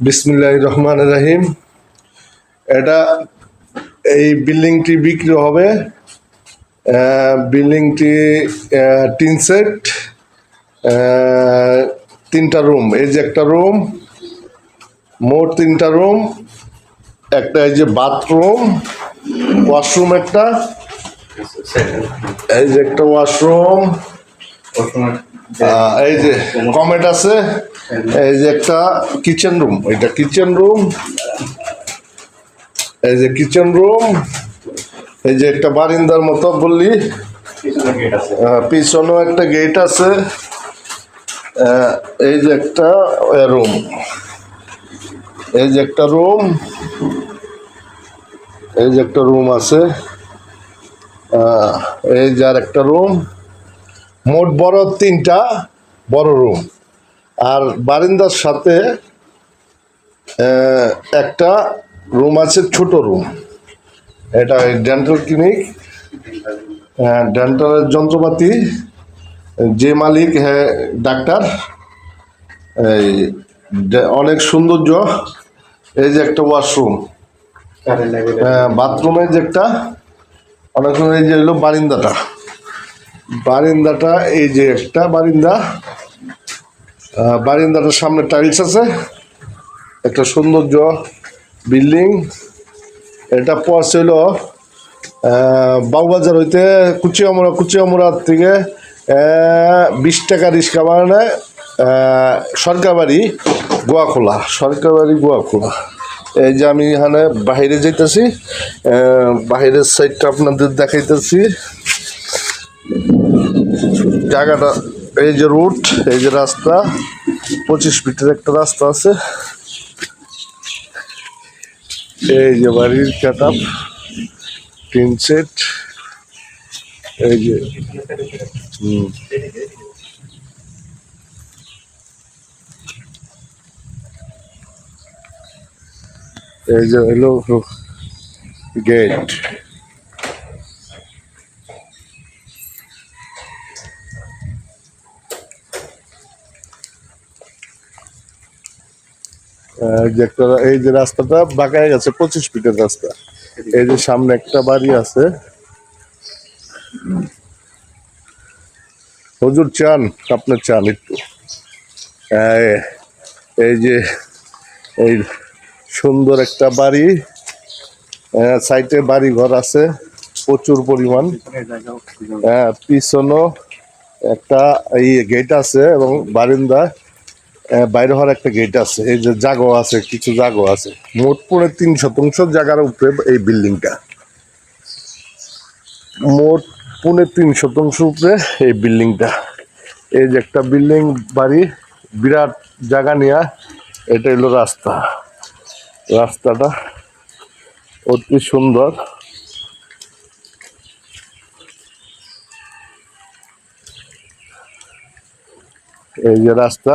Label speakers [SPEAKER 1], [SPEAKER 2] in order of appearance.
[SPEAKER 1] বিসমিল্লাহ রহমান রাহিম। এটা এই বিল্ডিংটি বিক্রি হবে বিল্ডিংটি টিন সেট তিনটা রুম। এই যে একটা রুম, মোট তিনটা রুম, একটা এই যে বাথরুম, ওয়াশরুম একটা, এই যে একটা ওয়াশরুম এই যে কমেট আছে এই যে একটা কিচেন রুম এটা কিচেন রুম এই যে কিচেন রুম এই যে একটা বারিন্দার মতো বললি পিছনেও একটা গেট আছে এই যে একটা রুম এই যে একটা রুম এই যে একটা রুম আছে এই যে আর একটা রুম মোট বড় তিনটা বড় রুম আর বারিন্দার সাথে একটা রুম আছে ছোট রুম এটা ডেন্টাল ক্লিনিক ডেন্টালের যন্ত্রপাতি যে মালিক হ্যাঁ ডাক্তার এই অনেক সৌন্দর্য। এই যে একটা ওয়াশরুম বাথরুমের যে একটা অনেক এই যে হলো বারিন্দাটা। বারিন্দাটা এই যে একটা বারিন্দা। বারিন্দাটার সামনে টাইলস আছে। একটা সৌন্দর্য বিল্ডিং। এটা পড়ছে হলো আহ, বাবুবাজার হইতে কুচিয়ামুড়া কুচিয়ামুড়ার থেকে বিশ টাকা রিক্সা ভাড়া নেয় আহ, সরকারবাড়ি গোয়াখোলা। সরকারবাড়ি গোয়াখোলা। এই যে আমি এখানে বাইরে যাইতেছি বাহিরের সাইডটা আপনাদের দেখাইতেছি। জায়গাটা, এই যে রুট এই যে রাস্তা, পঁচিশ ফিটের একটা রাস্তা আছে এই যে বাড়ির কাট আপ টিন সেট, এই যে, হুম। এই যে হলো গেট একটা এই যে রাস্তাটা বাঁকায় গেছে, পঁচিশ ফিটের রাস্তা। এই যে সামনে একটা বাড়ি আছে। হজুর, চান? আপনার চান একটু। এই- যে, এই সুন্দর একটা বাড়ি। সাইটে বাড়ি ঘর আছে, প্রচুর পরিমাণ। হ্যাঁ পিছনও একটা এই গেট আছে এবং বারিন্দা। বাইরে হওয়ার একটা গেট আছে। এই যে জাগো আছে, কিছু জাগো আছে। মোট পড়ে তিন শতাংশ জায়গার উপরে এই বিল্ডিংটা। মোট পুনে তিন শতাংশ উপরে এই বিল্ডিংটা। এই যে একটা বিল্ডিং বাড়ি, বিরাট জায়গা নেয়া, এটা হলো রাস্তা। রাস্তাটা অতি সুন্দর। এই যে রাস্তা